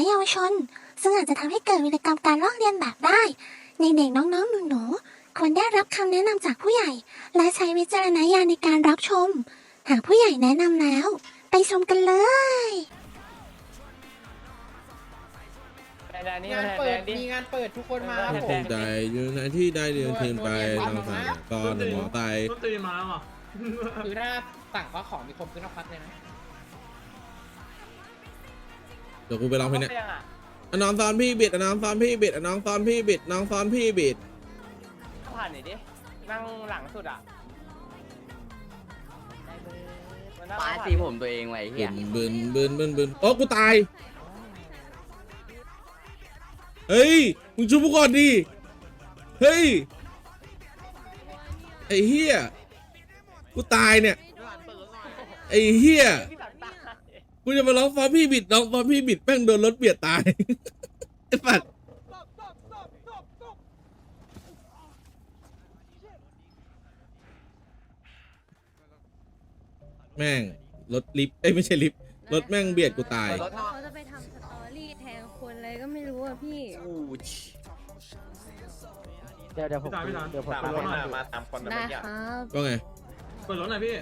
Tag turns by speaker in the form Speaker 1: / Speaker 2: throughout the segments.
Speaker 1: และเยาวชน ซึ่งอาจจะทำให้เกิดวิรกรรมการลอกเลียนแบบได้ในเด็กน้องๆหนูๆควรได้รับคำแนะนำจากผู้ใหญ่ และใช้วิจารณญาณในการรับชม หากผู้ใหญ่แนะนำแล้ว ไปชมกันเลย
Speaker 2: แดนนี่
Speaker 3: งาน
Speaker 2: แด
Speaker 3: เปิด
Speaker 2: นดิ
Speaker 3: มีงานเปิดทุกคนมาครับผ
Speaker 4: ภู
Speaker 3: ม
Speaker 4: มิใจอยู่ในที่ได้เรียนเทียนไปทางสายก่อนหมอไต
Speaker 5: ต้นตีมาแล้วอะ
Speaker 3: คือถ้าสั่งข้าวของมีคนขึ้นมาพักเลยนะ
Speaker 4: ดี๋ยวกูไปร้องเพลงเนี้ย
Speaker 2: ขายังอะ
Speaker 4: อะน้องซ้อนพี่บิดอะน้องซ้อนพี่บิดอะน้องซ้อนพี่บิดน้องซ้อนพี่บิด
Speaker 2: ผ่านหน่อยดิ นั่งหลังสุดอะมันนั่ง
Speaker 6: ป้า
Speaker 2: ผ่น
Speaker 6: ตีผมตัวเองไว้เฮี
Speaker 4: บึ
Speaker 6: ย
Speaker 4: นบึนบึนบึนบึนโอ้กูตาย เฮ้ย มึงชุบกูก่อนดิ เฮ้ย ไอ้เฮียกูตายเนี่ย ไอ้เฮีย
Speaker 2: พี่ตัดตาย
Speaker 4: กูจะมาร้องซ้อนพี่บิดน้องซ้อนพี่บิดแม่งโดนรถเบียดตายไอ้สัตว์แม่งรถลิฟต์เอ้ยไม่ใช่ลิฟต์รถแม่งเบียดกูตาย
Speaker 7: เขาจะไปทำสตอรี่แทงคนอะไรก็ไม่รู้อะพี่
Speaker 6: อู้ช
Speaker 8: เดี๋ยวเดี๋ยวผม
Speaker 5: พี่ตาพี่ตา
Speaker 8: เดี๋ยวผม
Speaker 5: ตาม
Speaker 8: ตาม
Speaker 5: รถ
Speaker 8: ให้
Speaker 5: มามาตามคน
Speaker 7: ได้ครับ
Speaker 4: ว่าไง
Speaker 5: เปิดรถหน่อยพี่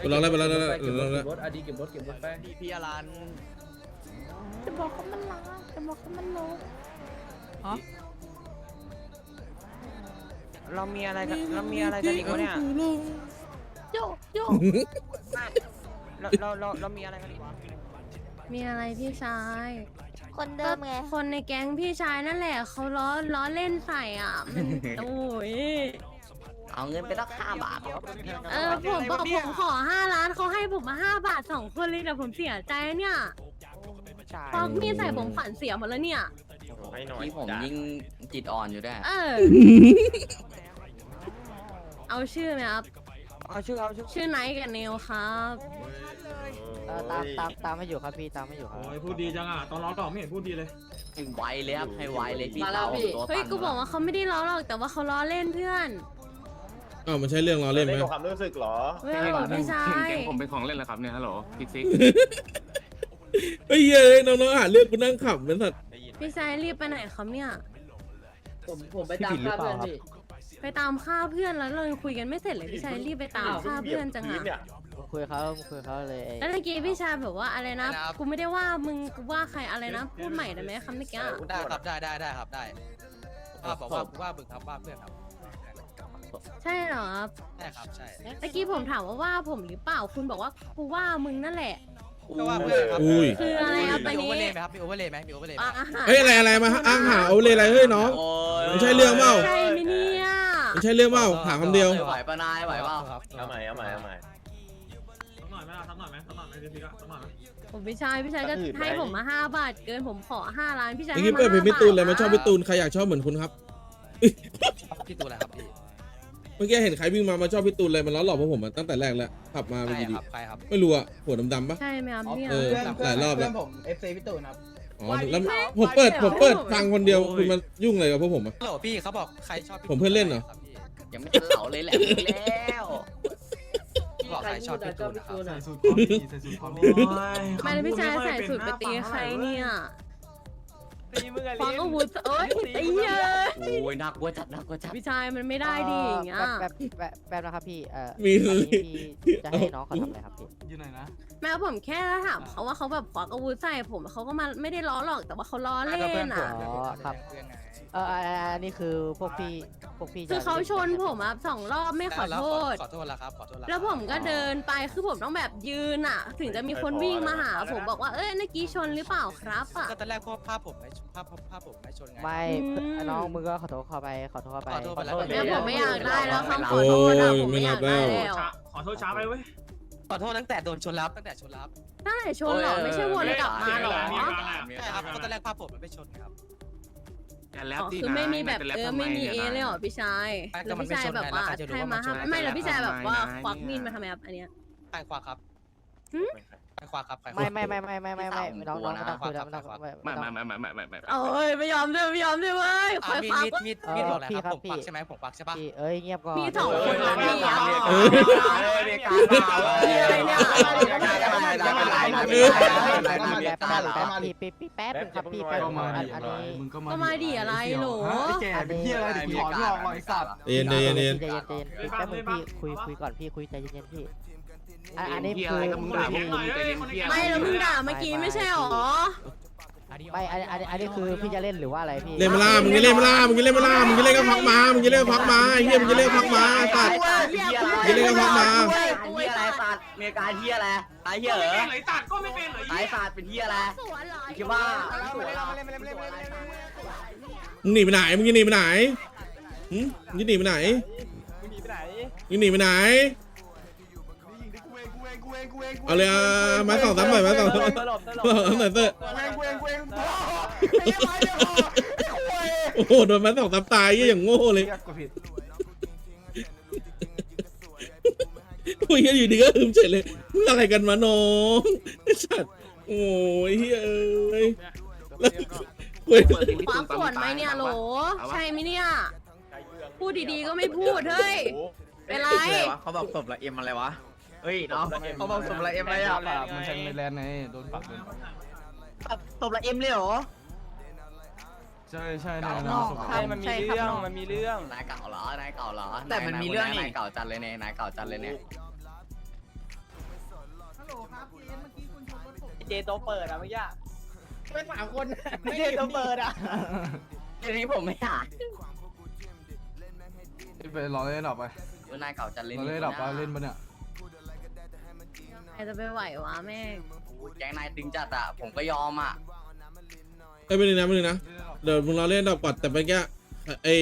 Speaker 4: กูร้องแล้วไปแล้วแล้วแล้วแล้ว
Speaker 3: รถอดีเก็บรถเก็บรถไป
Speaker 6: พี่พี่อลัน
Speaker 7: จะบอกเขามันล้าจะบอกเขามันโล
Speaker 2: เรามีอะไรกันเรามีอะไรกันอีกวะเนี่ย
Speaker 7: โยโย
Speaker 2: เราเราเราเรามีอะไรกันอีกวะ
Speaker 7: มีอะไรพี่ชาย
Speaker 1: คนเดิมไง
Speaker 7: คนในแก๊งพี่ชายนั่นแหละเขาล้อล้อเล่นใส่อะมัน โอ้ย
Speaker 6: เอาเงินไปตั้งห้าบาทครับ
Speaker 7: เออผมบอกผมขอห้าล้านเขาให้ผมมาห้าบาทสองคนเลยแต่ผมเสียใจเนี่ยพอมีดใส่ผมฝันเสียหมดแล้วเนี่ย
Speaker 6: พี่ผมยิ่งจิตอ่อนอยู่ด้วย
Speaker 7: เออ เอาชื่อไหมครับ
Speaker 2: เอาชื่อเอาชื่อ
Speaker 7: ชื่อไนท์กับเนลครับ
Speaker 8: เออตามตามตามไม่อยู่ครับพี่ตามไม่อยู่ครับ
Speaker 5: โอ้ยพูดดีจังอะตอนร้องต่อไม่เห็นพูดดีเลย
Speaker 6: ให้ไวเลยครับให้ไวเลยพี่
Speaker 3: มาแล้
Speaker 6: เต่าว
Speaker 3: พี่
Speaker 6: ตัว
Speaker 7: เฮ้ย
Speaker 6: ตัน
Speaker 7: กูบอกว่าเขาไม่ได้ล้อหรอกแต่ว่าเขาล้อเล่นเพื่อน
Speaker 4: อ้าวมันใช่เรื่องล้อเล่นไหม
Speaker 5: ความรู้สึกเหรอ
Speaker 7: เฮ้ยบอกไม่ใช่
Speaker 9: ผมเป็นของเล่นแล้วครับเนี่ยฮัลโหลพิกซิก
Speaker 4: เฮ้ยเย้ยน้องๆหาเรื่องกูนั่งขำเป็นสัตว์
Speaker 7: พี่ชายรีบไปไหนครับเนี่ย
Speaker 3: ผมผมไปตามข้าวเพื่อนพี่
Speaker 7: ไปตามฆ่าเพื่อนแล้วเรายังคุยกันไม่เสร็จเลยพี่ชายรีบไปตามฆ่าเพื่อนจังอะ
Speaker 8: ผมคุยกับเขาผมคุยกับเขาเลยไอ้
Speaker 7: แล้วเมื่อกี้พี่ชายแบบว่าอะไรนะกูไม่ได้ว่ามึงกูว่าใครอะไรนะพูดใหม่ได้ไหมคำเมื่อกี้อะ
Speaker 10: ได้ครับได้ได้ได้ครับได้ว่าบอกว่าว่าบึงครับว่าเพื่อนครับ
Speaker 7: ใช่เหรอครับ
Speaker 10: ใช่ครับใช่
Speaker 7: เมื่อกี้ผมถามว่าว่าผมหรือเปล่าคุณบอกว่ากูว่ามึงนั่นแหละ
Speaker 10: ก็ว่าเพื่อนครับ
Speaker 4: อุ้ย
Speaker 7: คืออะไรครับ
Speaker 10: มี
Speaker 7: อัน
Speaker 10: โอ
Speaker 7: นี้
Speaker 10: เวอร์เลยไหมครับมีโอเวอร์เลยไหมมีโอเวอร์เลยไหม
Speaker 7: อะอาหาร
Speaker 4: เฮ้ยอะไรอะไรมาอ้างหาเอาเลยอะไรเฮ้ยน้อง
Speaker 6: โอ้ย
Speaker 4: ไม่ใช่เรื่องเปล่า
Speaker 7: ใช่ไหมเนี่ย
Speaker 4: ไม่ใช่เรื่องเปล่าถามคำเดียว
Speaker 6: ไหวปะนายไหวเปล่า
Speaker 10: ครับ
Speaker 5: เอาใหม่เอาใหม่เอาใหม่ สักหน่อยไหมล่ะสักหน่อยไหมสักหน่อยไหมพี่ก็สักหน่อยไหม
Speaker 7: ผมพี่ชายพี่ชายก็ให้ผมมาห้าบาท เกินผมขอห้าล้านพี่ชาย
Speaker 4: เมื่อ
Speaker 7: ให้
Speaker 4: กี้
Speaker 7: มา
Speaker 4: เปิดเพลงพี่ตูนเลย
Speaker 7: 5
Speaker 4: มันชอบพี่ตูนใครอยากชอบเหมือนคุณครับ
Speaker 10: พี่ตูนอะไรครับพี่
Speaker 4: เมื่อกี้เห็นใครวิ่งมามาชอบพี่ตูนเลยมันล้อหลอกพวกผมอะตั้งแต่แรกแล้วขับมา
Speaker 10: ใคร
Speaker 4: เป็นดี
Speaker 10: ครับใครครับ
Speaker 4: ๆไม่รู้อะหัวดำๆปะ
Speaker 7: ใช่ไหมครับเนี่ย
Speaker 4: เออหลายรอบแล้ว
Speaker 3: เพื่อนผมเอฟซีพี่ตูนครับ
Speaker 4: อ๋อแล้วผมเปิดผมเปิดฟังคนเดียวคุณมายุ่งอะไรกับพวกผมอะ
Speaker 10: ฮัลโหลพี่เขาบอกใครชอบพี่
Speaker 4: ผมเพื่อนเล่นเหรอ
Speaker 10: คบพี่
Speaker 6: ยังไม่ทันเหลาเลยแหละแล้ว
Speaker 10: เขาบอกใครชอบพี่ตูนนะครับ
Speaker 7: ไม่แล้วพี่ชายใส่สูตรไปตีใครเนี่ย
Speaker 2: ตีมึงอะ
Speaker 7: ฟัง
Speaker 2: ลิ้น
Speaker 7: อาวุธเอ้ยไอ้เหี้ย
Speaker 6: โอ้ยน่ากลัวจัดน่ากลัวจัด
Speaker 7: พี่ชายมันไม่ได้ดิอย่างเงี้ย
Speaker 8: แป๊บแป๊บแป๊บแป๊บนะครับพี่เอ่อ
Speaker 4: มี
Speaker 8: ตอนนี้พี่จะให้น้องเขาทำอะไรครับพี่
Speaker 9: อยู่ไหนนะ
Speaker 7: แม้ผมแค่ถามเขาว่าเขาแบบควักอาวุธใส่ผมเขาก็มาไม่ได้ล้อหรอกแต่ว่าเขาล้อเล่นอะ
Speaker 8: อ๋อครับ
Speaker 10: เพื่อนไง
Speaker 8: เอออ่าอันนี้คือพวกพี่พ วกพี่จะ
Speaker 7: คือเขาชนผมอะสองรอบไม่ขอ
Speaker 10: แล้ว
Speaker 7: โทษ
Speaker 10: ขอโทษแล้วครับขอโทษแล้ว
Speaker 7: แล้วผมก็เดินไปคือผมต้องแบบยืนอะถึงจะมีคนวิ่งมาหา ผมบอกว่าเอ้ยเมื่อกี้ชนหรือเปล่าครับอะ
Speaker 10: ก็ตอนแรกพวกภาพผมไม่ภาพภาพผมไม่ชนไง
Speaker 8: ไม่
Speaker 7: อืม
Speaker 8: น้องมึงก็ขอโทษเข้าไปขอโทษเข้าไป
Speaker 10: ขอโทษไปแล้ว
Speaker 7: แม่ผมไม่อยากได้แล้วคำข
Speaker 4: โอ้
Speaker 7: อโทษอะ
Speaker 4: ย
Speaker 7: ผมไม่อยากได้
Speaker 4: ไม่รับแล้ว
Speaker 7: แล้ว
Speaker 5: ขอโทษช้าไปเว้ย
Speaker 10: ขอโทษตั้งแต่โดนชนแล้วตั้งแต่ชนแล้ว
Speaker 7: ได้ชนเหรอ ไม่ใช่วนกลับมาเหรอ
Speaker 10: ใช่ครับก็ตอนแรกภาพผมมันไม่ชนครับ
Speaker 9: อย่าแลบ
Speaker 7: อ๋อ
Speaker 9: ดิ
Speaker 7: คือไม่มีแบบ
Speaker 9: จะ
Speaker 7: เออ
Speaker 9: ทำ
Speaker 7: ไม่มีเอ
Speaker 9: นี่
Speaker 7: เลยเหรอพี่ชาย
Speaker 10: ไม่ก็
Speaker 7: แล้ว
Speaker 10: มัน
Speaker 7: พี่
Speaker 10: ไม่
Speaker 7: ชาย
Speaker 10: ชน
Speaker 7: แบบว่า
Speaker 10: ไงแล้วใครจะรู้
Speaker 7: ให้
Speaker 10: ว่ามั
Speaker 7: มาน
Speaker 10: ช
Speaker 7: ห้าม
Speaker 10: น
Speaker 7: ไม่แล้วพี่ชายแบบว่า
Speaker 9: ทำไมนะ
Speaker 7: ควักมีดมาทำไมครับอันเนี้ย
Speaker 10: ใครขวาครับใคร ควักครับใครควัก
Speaker 8: ไม่ไม่ไม่ไม่ไม่ไม่ไม่ไม่น้องน้องไม่ต้องคุยแล้ว
Speaker 10: ค
Speaker 8: ไม่
Speaker 10: รั
Speaker 8: ต้อบงไม่
Speaker 9: ไม่
Speaker 8: ไม่ต้อง
Speaker 9: ไม่ไม่ไม่ไม่ไม่ไม่
Speaker 7: โอ้ยไม่ยอมด้วยไม่ยอมด้วยเว้ยค
Speaker 10: อะ
Speaker 7: อย
Speaker 10: มี
Speaker 7: ฟัง
Speaker 10: ดมีดมีดบอกอะไรครับผมควักใช่ไหมผมควักใช่ปะ
Speaker 8: พี่เอ้ยเงียบก่อน
Speaker 7: พี่สองคนนะพี่อะ
Speaker 4: เออ
Speaker 7: พี่อะไรเนี่ย
Speaker 8: แป๊บแป๊บพี่พี่พี่แป๊บนึงครับพี่แป๊บนึงอันอันนี้
Speaker 7: ก็มาดีอะไรโหล
Speaker 8: แกเป็นเหี้ยอะไรถึงถอนงอกเลยไอ้สัตว์
Speaker 4: ใจเย็นใจเย็นใจเย็น
Speaker 8: ใจเย็นใจเย็นพี่แป๊บนึงพี่คุยคุยก่อนพี่คุยใจเย็นๆพี่ อันอันนี้
Speaker 9: เฮีย
Speaker 8: คื
Speaker 9: อะไร
Speaker 8: อ
Speaker 9: ก็มึงด่าพวกกูใจเย็นเฮีย
Speaker 7: ไม่แล้วมึงด่าเมื่อกี้ไม่ใช่หรอ
Speaker 8: ไม่อันอันอันนี้คือพี่จะเล่นหรือว่าอะไรพี่
Speaker 4: เล่นมาล่ามึงจะเล่นมาล่ามึงจะเล่นมาล่ามึงจะเล่นก็พักมามึงจะเล่นก็พักมาไอ้เฮียมึงจะเล่นก็พักมาไอ้สัตว์
Speaker 6: เฮียอะไร
Speaker 4: เฮียอะไรก็พักมา
Speaker 6: เฮียอะไรสัตว์มีอาการเฮียอะไรตายเฮียเหรอ
Speaker 5: ไหนตัดก็ไม่เป็นเหรอ
Speaker 6: ตายสัตว์เป็นเฮียอะไร
Speaker 7: สวนเหรอ
Speaker 6: คิดว่า
Speaker 4: มึงหนีไปไหนมึงจะหนีไปไหนหึมึงจะหนีไปไหนมึงหนีไปไหน เอาเลยอะไม้สองสามหน่อยไม้สองสามหน่อยหน่อยเตอร์โอ้โหโดนไม้สองสามตายเหี้ยอย่างโง่เลยโอ้ยอยู่ดีก็อึมเฉยเลยมึงอะไรกันมาน้องไอ้สัตว์โอ้ยเฮ้ยเอ้ยแล้วเว้ย
Speaker 7: คว้าขวดไหมเนี่ยโหลใช่ไหมเนี่ยพูดดีๆก็ไม่พูดเฮ้ยเป็นไร
Speaker 6: เขาบอกศพละเอ็มอะไรวะ เฮ้ยน้องเขาบอกศพละเอ็มอะไรอะ
Speaker 3: มันใช้ในแลนด์ไงโดนปรับโดนปรับ
Speaker 6: ศพละเอ็มเลยเหรอ
Speaker 3: ใช่ใช่
Speaker 6: เก่า
Speaker 3: ใน
Speaker 6: นอก
Speaker 3: ศพ
Speaker 6: ครับ
Speaker 2: มันมีเรื่องมันมีเรื่อง
Speaker 6: นายเก่าเหรอนายเก่าเหรอ
Speaker 10: แต่มันมีเรื่องนี่
Speaker 6: นายเก่าจัดเลยเนี่ยนายเก่าจัดเลยเนี่ย
Speaker 2: เจโตเปิดอะเมื่อกี้
Speaker 3: เป็นสามคน
Speaker 2: เจโตเปิดอะ
Speaker 6: ทีนี้ผมไม่อยาก
Speaker 3: ไปรอเล่นหรอไป
Speaker 6: ว่านายเก่าจัดเลย
Speaker 3: รอเล่นหรอไปเล่นปะเนี่ย
Speaker 7: ใคร จะไปไหววะแม่ง
Speaker 6: แก๊งนายตึงจัดอะ ผมก็ยอมอะ
Speaker 4: ไอ้ยไปเลยนะไปเลยนะเดี๋ยวมึงรอเล่นดอกก่อนแต่เมื่อกี้ไอ้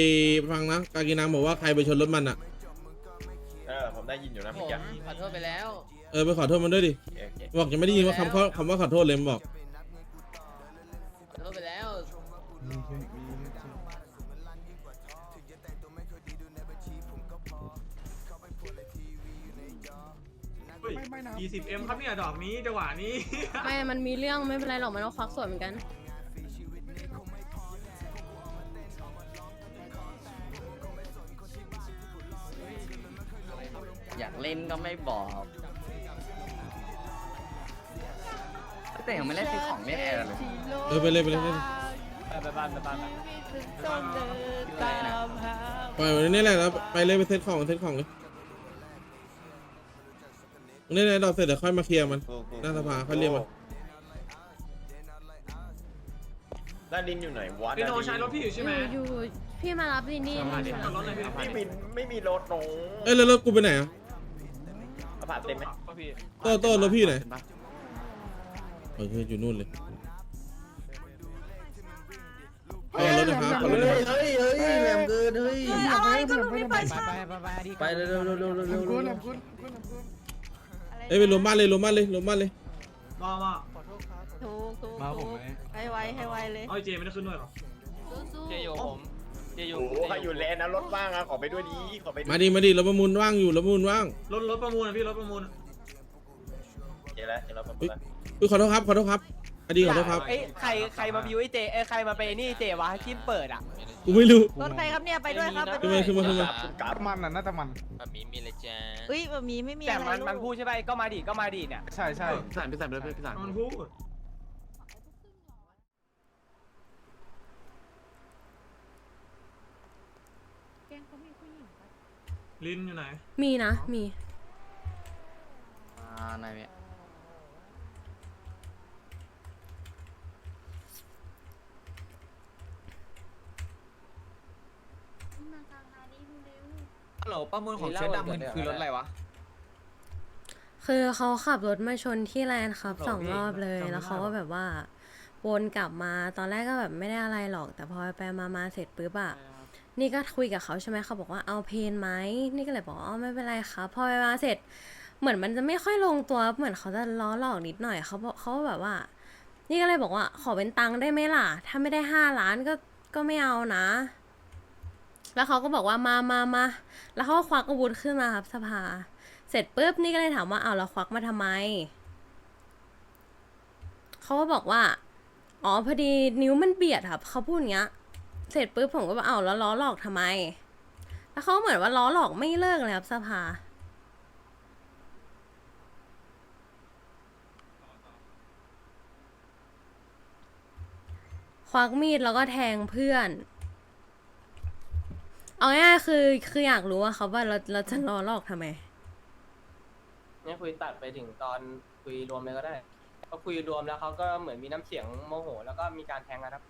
Speaker 4: ฟังนะกากินังบอกว่าใครไปชนรถมันอะ
Speaker 10: เออผมได้ยินอยู่นะเมื่อกี้
Speaker 8: ขอโทษไปแล้ว
Speaker 4: เออไปขอโทษมันด้วยดิบอกยังไม่ได้ยินว่าคำเขาคำว่าขอโทษเลยมันบอก
Speaker 5: 20M ครับเนี่ยดอกนี้จังหวะนี้
Speaker 7: ไม่ มันมีเรื่องไม่เป็นไรหรอกมันก็ควักส่วนเหมือนกัน
Speaker 6: อยากเล่นก็ไม่บอก แต่ยังไม่ได้ซื้อของเล่แอร์เลย
Speaker 4: เออไปเลยไปเลยไปเลย
Speaker 2: ไปไปบ้านไปบ้าน
Speaker 4: ไป ไปวันนี้แหละแล้วไปเลยไปเซ็ตของเซ็ตของเลย นี่นี่ดอกเสร็จเดี๋ยวค่อยมาเคลียร์มัน หน้าสภาค่อยเรียกมัน
Speaker 10: ด้านดินอยู่ไหนวะ
Speaker 5: พี่โนใช้รถพี่อยู่ใช่ไหม
Speaker 7: อยู่อยู่พี่มารับดินนี่
Speaker 5: มาดิขับรถเลยพี่
Speaker 10: ไม่มีไม่มีรถหนู
Speaker 4: เอ้ยแล้วรถกูไปไหนอะ
Speaker 10: เอาผ่านเต็มไหม
Speaker 2: พี่
Speaker 4: โต้โต้รถพี่ไหนเอออยู่นู่นเลยขอรถนะครับขอรถนะครับ
Speaker 8: เฮ้ยเฮ้ยแหลมเกินเฮ้ย
Speaker 7: อะไรก็มึงไม่ไปช้า
Speaker 8: ไปเร็วเร็วเร็วเร็วเร็วเร็ว
Speaker 4: เอ้ยไปรวมบ้านเลยรวมบ้านเลยรวมบ้านเลย
Speaker 5: มามา
Speaker 7: ถูกถูก
Speaker 3: มาผมไหม
Speaker 7: ให้ไวให้ไวเลย
Speaker 5: เอาไอ้เจไม่ได้ขึ้นด้วยเหรอ
Speaker 7: สู้
Speaker 2: เจอยู่ผมเจอยู่
Speaker 10: โอ้โหใครอยู่เลนนะรถว่างอะขอไปด้วยดีขอไป
Speaker 4: มาดิมาดิรถประมูลว่างอยู่รถประมูลว่าง
Speaker 5: รถรถประมูลอะพี่รถประมูลอะ
Speaker 10: เจแล้วเจแล้วผม
Speaker 4: เฮ้ยอุ้ยขอโทษครับขอโทษครับ อดีขอโทษครับ
Speaker 2: เอ้ยใครใครมาบิวไอ้เจเอ้ยใครมาไปนี่เจวะที่เปิดอะ
Speaker 4: กูไม่รู้
Speaker 7: รถใครครับเนี่ยไปด้วยครับไป
Speaker 4: ขึ้น
Speaker 7: ด้ว
Speaker 4: มายขึ้นมาขึ้นมา
Speaker 3: การมันน่ะน่าจะมัน
Speaker 10: มีมีเลยจ้า
Speaker 7: อุ้ยแบบนี้ไม่มี
Speaker 2: แต่
Speaker 7: อะไร
Speaker 2: มันมัน
Speaker 7: ลู
Speaker 2: พู
Speaker 7: ก
Speaker 2: ดใช่ไหมก็มาดิก็มาดิเนี่ย
Speaker 3: ใช่ใช่
Speaker 9: พี่สันพี่สันไปเลยพี่สัน
Speaker 5: มันพูดลินอยู่ไหน
Speaker 7: มีนะ มี
Speaker 6: อ่านายเนี่ย
Speaker 10: ฮัลโหลประมูลของเชื้อดำมันคือรถอะไรวะ
Speaker 7: คือเขาขับรถมาชนที่แลนด์ครับ
Speaker 2: โห
Speaker 7: สอง
Speaker 2: พี่
Speaker 7: รอบเลย
Speaker 2: จำไม่
Speaker 7: แล้วเขา
Speaker 2: ได้หร
Speaker 7: ก็
Speaker 2: อ
Speaker 7: แบบว่าวนกลับมาตอนแรกก็แบบไม่ได้อะไรหรอก แต่พอไปมามาเสร็จปุ๊บอะนี่ก็คุยกับเขาใช่ไหมเขาบอกว่าเอาเพนไหมนี่ก็เลยบอกว่าอ๋อไม่เป็นไรครับพอไปมาเสร็จ เหมือนมันจะไม่ค่อยลงตัวเหมือนเขาจะล้อหลอกนิดหน่อยเขาบอกเขาแบบว่า นี่ก็เลยบอกว่า ขอเป็นตังค์ได้ไหมล่ะ ถ้าไม่ได้ห้าล้านก็ก็ไม่เอานะ แล้วเขาก็บอกว่ามามามาแล้วเขาก็ควักอาวุธขึ้นมาครับสภา เสร็จปุ๊บนี่ก็เลยถามว่าเอาวแล้วควักมาทำไม เขาก็บอกว่า อ๋อพอดีนิ้วมันเบียดครับเขาพูดอย่างเงี้ย เสร็จปุ๊บผมก็บอกเอาแล้วล้อหลอกทำไม แล้วเขาเหมือนว่าล้อหลอกไม่เลิกเลยครับสภาควักมีดแล้วก็แทงเพื่อน เอาง่ายๆคือคืออยากรู้ว่าเขาว่าเราเราจะล้อหลอกทำไม
Speaker 2: เนี่ยคุยตัดไปถึงตอนคุยรวมเลยก็ได้ก็คุยรวมแล้วเขาก็เหมือนมีน้ำเสียงโมโห แล้วก็มีการแทงกันครับ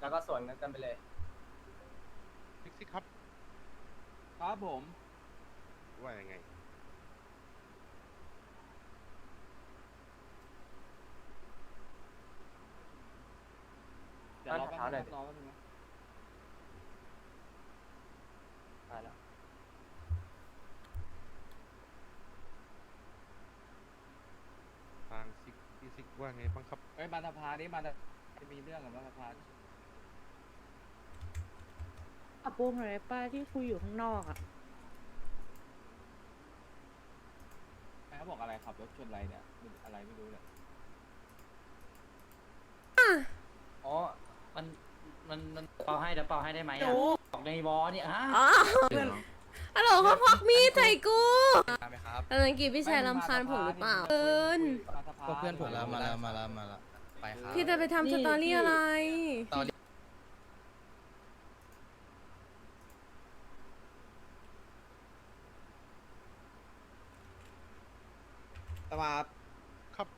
Speaker 2: แล้วก็สวนกันไปเลย
Speaker 9: พิกซี่ครับ
Speaker 3: ครับผม
Speaker 9: ว่ายังไง
Speaker 3: เดี๋ยวรอแป๊บ
Speaker 2: เท้าหน่
Speaker 3: นึ
Speaker 2: อย
Speaker 3: งรอแป๊บนึงนะ
Speaker 2: ได้แล้ว
Speaker 9: ทางซิกพี่ซิกว่าไงบ้างครับ
Speaker 3: เอ้ยมาสภานี่มาจะมีเรื่องกับมาสภา
Speaker 8: ขับวงหน่อยป้าที่คุยอยู่ข้างนอกอะ
Speaker 3: เขาบอกอะไรขับรถชนอะไรเนี่ยอะไรไม่รู้เนี่ย
Speaker 10: อ๋อ มัน มัน มันเป่าให้เดี๋ยวเป่าให้ได้ไหมอะออก ในวอเนี่ยฮะ
Speaker 7: อ๋อฮัลโหลเขาพกมีดใส่กู
Speaker 10: ได้ไหมครับ
Speaker 7: ตอนนั้นกีพี่ชายรำคาญผมหรือเปล่าเกิน
Speaker 3: มาสภา
Speaker 10: ก็เพื่อนผมมาแล้วมาแล้วมาแล้วไปครับ
Speaker 7: พี่จะไปทำสตอรี่อะไร
Speaker 6: ตมา
Speaker 9: ครับ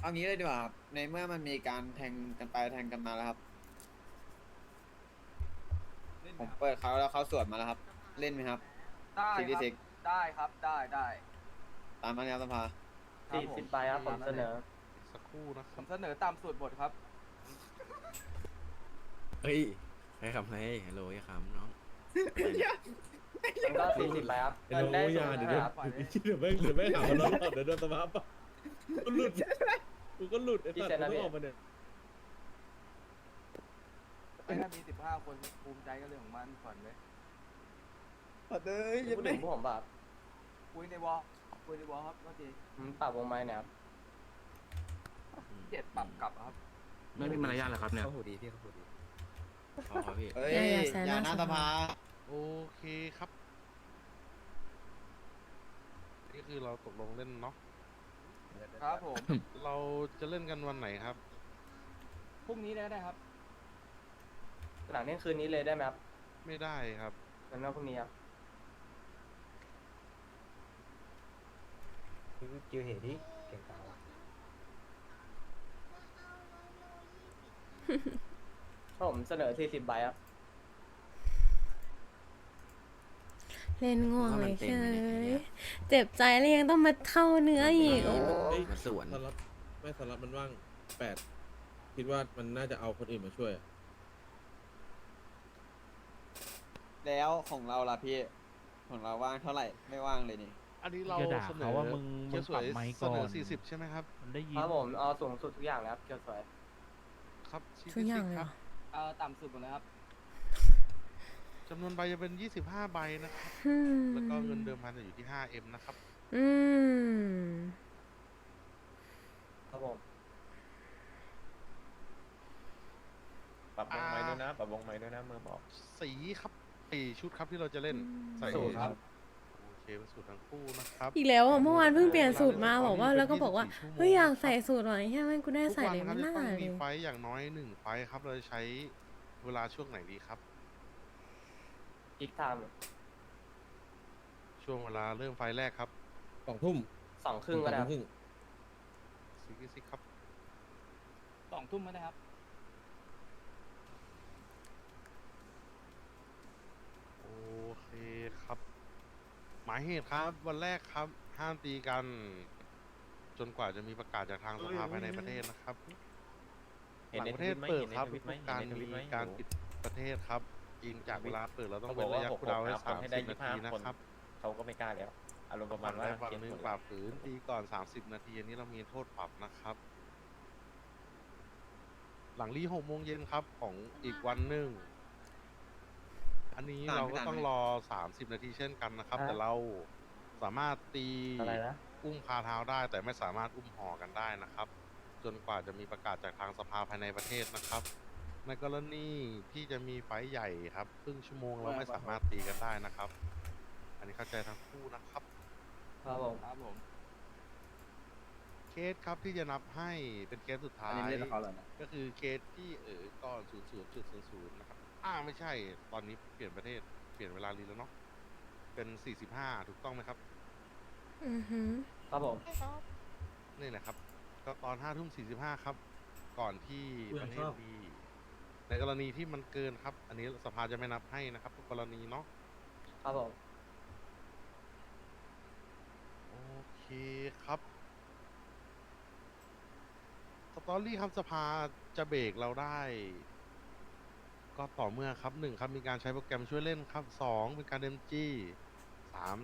Speaker 6: เอางี้เลยดีกว่าครับ ในเมื่อมันมีการแทงกันไปแทงกันมาแล้วครับ ผมเปิดเขาแล้วเขาสวนมาแล้วครับ เล่นไหมครับ
Speaker 3: ได้
Speaker 6: ซิก
Speaker 3: ครับ
Speaker 6: ซิก
Speaker 3: ได้ครับ ได้ได้
Speaker 6: ตามมาแล้วสภา
Speaker 2: สี่สิบใบครับผมเสนอ
Speaker 9: สักครู่นะค
Speaker 3: ผ
Speaker 9: รับ
Speaker 3: มเสนอตามสูตรบทครับ
Speaker 4: เฮ้ยใครขับให้ฮัลโหลอย่าขำน้อง
Speaker 2: มันก็สี่สิบใบครับ
Speaker 4: ไอ้น้อง
Speaker 2: ได้
Speaker 4: อย่า
Speaker 2: ส่ง
Speaker 4: เดี๋ยว
Speaker 2: นะ
Speaker 4: เดี๋ยว
Speaker 2: ครับ
Speaker 4: เดี๋ยวแม่งเดี๋ยวแม่งหาว่าเราหลอดเดี๋ยวโดนสภาพปะกูหลุดกูก็หลุดไอ้สัตว์กูต้องออกมาเนี่ย
Speaker 3: ไอ้ถ้ามีสิบห้าคนภูมิใจก็เรื่องของมันผ่อนเลย
Speaker 6: ขอเด้ย
Speaker 2: พูดถึงพวกผมแบบ
Speaker 3: คุยในวอลคุยในวอลครับก็ที
Speaker 2: ปรับวงไม้เนี่ยครับ
Speaker 3: เจ็ดปรับกลับครับ
Speaker 9: ไม่มีมารยาทเหรอครับเนี่ย
Speaker 10: เขาหูดีพี่เขาหูดี
Speaker 4: ขอครับพี่
Speaker 6: เฮ้ย
Speaker 7: อย่าอย่าแซะ
Speaker 6: อย่าห
Speaker 7: หน้า
Speaker 6: น้า
Speaker 7: ส
Speaker 6: ส
Speaker 7: ภา
Speaker 6: ภา
Speaker 9: โอเคครับ นี่คือเราตกลงเล่นเนาะ
Speaker 3: ครับผม
Speaker 9: เราจะเล่นกันวันไหนครับ
Speaker 3: พรุ่งนี้เลยก็ได้ครับ
Speaker 2: หลังเที่ยงคืนนี้เลยได้ไหมครับ
Speaker 9: ไม่ได้ครับ
Speaker 2: งั้นว่าพรุ่งนี้ครับ
Speaker 10: จิวเหตุที่เก่งกา
Speaker 2: ผมเสนอสี่สิบใบครับ
Speaker 7: เล่นง่วงเลยเฉยเจ็บใจแล้วยังต้องมาเข้าเนื้ออีกโอ้
Speaker 4: เฮ้ย
Speaker 10: มาสวน
Speaker 4: สล็อตไม่สล็อตมันว่างแปดคิดว่ามันน่าจะเอาคนอื่นมาช่วยอะ
Speaker 6: แล้วของเราล่ะพี่ ของเราว่างเท่าไหร่ไม่ว่างเลยนี่
Speaker 9: อันนี้เรา
Speaker 11: จะด่า
Speaker 9: เสนอ
Speaker 11: เขาว่ามึงมึ
Speaker 9: เกีย
Speaker 11: ง
Speaker 9: ร์ส
Speaker 11: ป
Speaker 9: ว
Speaker 11: รับ
Speaker 9: ย
Speaker 11: ไมค์
Speaker 9: เส
Speaker 11: ก่อน
Speaker 9: อสี่สิบใช่ไหมครับ
Speaker 11: มันได้ยิ
Speaker 2: คนรับผมเอาสูงสุดทุกอย่างแล้วครับเกียวสวย
Speaker 9: ครับชิค
Speaker 7: ทุกอย่างเลย
Speaker 9: ค
Speaker 7: เหร
Speaker 9: รับ
Speaker 7: อ
Speaker 3: เอ่อต่ำสุดหมดเลยครับ
Speaker 9: จำนวนใบจะเป็น25ใบนะครับ
Speaker 7: อืม
Speaker 9: แล้วก็เงินเดิมพันจะอยู่ที่ 5M นะครับ
Speaker 7: อืม
Speaker 2: ครับผม
Speaker 9: ปรับวงไม้ด้วยนะ ปรับวงไม้ด้วยนะเมื่อบอก สีครับ สี่ชุดครับที่เราจะเล่นใส่
Speaker 2: สูตรครับ
Speaker 9: โอเคเป็นสูตรทั้งคู่นะครับ
Speaker 7: อีกแล้วอะเมื่อวานเพิ่งเปลี่ยนสูตรมาบอกว่า
Speaker 9: เวลาเล่น
Speaker 7: แล้วก็บอกว่า
Speaker 9: 24ชั่วโมง
Speaker 7: เฮ้ยอยากใส่สูตรหน่อยใช่ไหมกูได้
Speaker 9: ทุก
Speaker 7: ใส่
Speaker 9: วัน
Speaker 7: เลย
Speaker 9: ครับ
Speaker 7: ไม่
Speaker 9: จะ
Speaker 7: น่า
Speaker 9: ต้อง
Speaker 7: เล
Speaker 9: มี
Speaker 7: ย
Speaker 9: ไฟท์อย่างน้อยหนึ่งไฟท์ครับเราจะใช้เวลาช่วงไหนดีครับ
Speaker 2: อีกไทม์
Speaker 9: ช่วงเวลาเริ่มไฟท์แรกครับ
Speaker 4: สองทุ่ม
Speaker 2: สองครึ่งก็ได้
Speaker 4: ส
Speaker 2: ค
Speaker 4: อ
Speaker 2: รับ
Speaker 4: ครึ่ง
Speaker 9: ซิกซิกครับ
Speaker 3: สองทุ่มก็ได้ครับ
Speaker 9: โอเคครับ ห มายเหตุครับ วันแรกครับ ห้ามตีกัน จนกว่าจะมีประกาศจากทางสภาภายในประเทศนะครับ
Speaker 10: เห็น
Speaker 9: หลั
Speaker 10: ใน
Speaker 9: งประเทศ
Speaker 10: ทวิตไหม
Speaker 9: เปิด
Speaker 10: เห็นใน
Speaker 9: ครับ
Speaker 10: ทวิตไหม
Speaker 9: ทุกการ
Speaker 10: เห็นในทวิ
Speaker 9: มี
Speaker 10: ตไหม
Speaker 9: การ
Speaker 10: โอ้โห
Speaker 9: ปิดประเทศครับอิงจากเวลาเปิดเราต้อง
Speaker 10: เขาบ
Speaker 9: เว้
Speaker 10: อนก
Speaker 9: ระ
Speaker 10: ว่ายะหก
Speaker 9: คูลดาวน์ให้
Speaker 10: หก
Speaker 9: สาม
Speaker 10: ให้
Speaker 9: สิ
Speaker 10: ได้
Speaker 9: บนา
Speaker 10: ยี่สิบห้า
Speaker 9: ทีนะ
Speaker 10: คน
Speaker 9: ครับ
Speaker 10: เขาก็ไม่กล้าแล้วอารมณ์ประมา
Speaker 9: ฝั่
Speaker 10: ณ
Speaker 9: ง
Speaker 10: ว่า
Speaker 9: ใดฝั่ง
Speaker 10: เขียน
Speaker 9: หนึ่ง
Speaker 10: หมด
Speaker 9: ฝ่าฝืนตีก่อนสามสิบนาทีอันนี้เรามีโทษปรับนะครับ หลังรีหกโมงเย็นครับของอีกวันหนึ่ง อันนี้
Speaker 6: นานไหม
Speaker 9: เราก็
Speaker 6: นานไหม
Speaker 9: ต้องรอสามสิบนาทีเช่นกันนะครับ แต่เราสามารถตี
Speaker 2: อะไรนะ
Speaker 9: อุ้มคาเท้าได้ แต่ไม่สามารถอุ้มห่อกันได้นะครับ จนกว่าจะมีประกาศจากทางสภาภายในประเทศนะครับ ในกรณีที่จะมีไฟท์ใหญ่ครับครึ่งชั่วโมงเราไม่สามารถตีกันได้นะครับ อันนี้เข้าใจทั้งคู่นะครับ
Speaker 2: ครับผม
Speaker 6: ครับผม
Speaker 9: เคสครับที่จะนับให้เป็นเคสสุดท้ายก็คือเคสที่เออก่อนศูนย์ศูนย์จุดศูนย์ศูนย์นะครับ อ่าไม่ใช่ ตอนนี้เปลี่ยนประเทศ เปลี่ยนเวลารีแล้วเนาะ เป็นสี่สิบห้าถูกต้องไหมครับ
Speaker 7: อือหือ
Speaker 2: ครับผม
Speaker 9: นี่แหละครับ ก็ตอนห้าทุ่มสี่สิบห้าครับ ก่อนที่ประเทศดีในกรณีที่มันเกินครับ อันนี้สภาจะไม่นับให้นะครับทุกกรณีเนาะ
Speaker 2: ครับผม
Speaker 9: โอเคครับ สตอรี่ครับสภาจะเบรกเราได้ ก็ต่อเมื่อครับหนึ่งครับมีการใช้โปรแกรมช่วยเล่นครับสองเป็นการเดมจี้สาม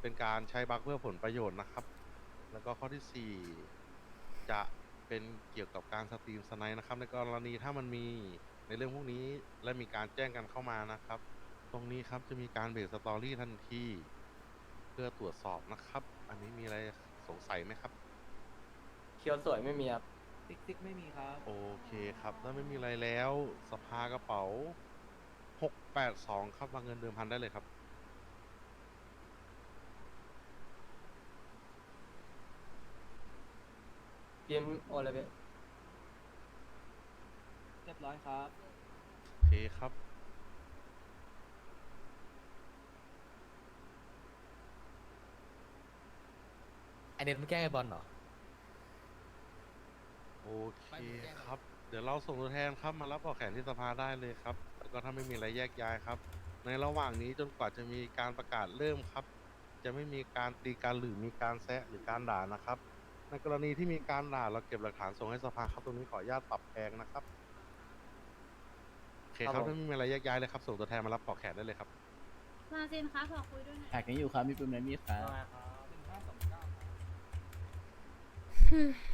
Speaker 9: เป็นการใช้บั๊กเพื่อผลประโยชน์นะครับ แล้วก็ข้อที่สี่จะเป็นเกี่ยวกับการสตรีมสไนด์นะครับ ในกรณีถ้ามันมีในเรื่องพวกนี้และมีการแจ้งกันเข้ามานะครับ ตรงนี้ครับจะมีการเบรกสตอรี่ทันทีเพื่อตรวจสอบนะครับ อันนี้มีอะไรสงสัยไหมครับ
Speaker 2: เคียวสวยไม่มีครับ
Speaker 8: ติ๊กติ๊กไม่มีครับ
Speaker 9: โอเคครับถ้าไม่มีอะไรแล้วสภากระเป๋า682ครับวางเงินเดิมพันได้เลยครับ
Speaker 2: พิมพ์โอเลยพี่
Speaker 8: เรียบร้อยครับ
Speaker 9: โอเคครับ
Speaker 3: ไอเน็ตมันแกล้งไอบอลเหรอ
Speaker 9: โอเคครับ เดี๋ยวเราส่งตัวแทนครับมารับออกแขนที่สภาได้เลยครับแล้วก็ถ้าไม่มีอะไรแยกย้ายครับ ในระหว่างนี้จนกว่าจะมีการประกาศเริ่มครับ จะไม่มีการตีการหรือมีการแซะหรือการด่านะครับ ในกรณีที่มีการด่าเราเก็บหลักฐานส่งให้สภาครับตรงนี้ขออนุญาตปรับแพงนะครับโอเคครับถ้าไม่มีอะไรแยกย้ายเลยครับส่งตัวแทนมารับปอกแขนได้เลยครับ
Speaker 1: มาเซนคะขอคุยด้วยหน่อย
Speaker 3: แท็กนี้อยู่ครับ มีปุ่มไหนมีครับ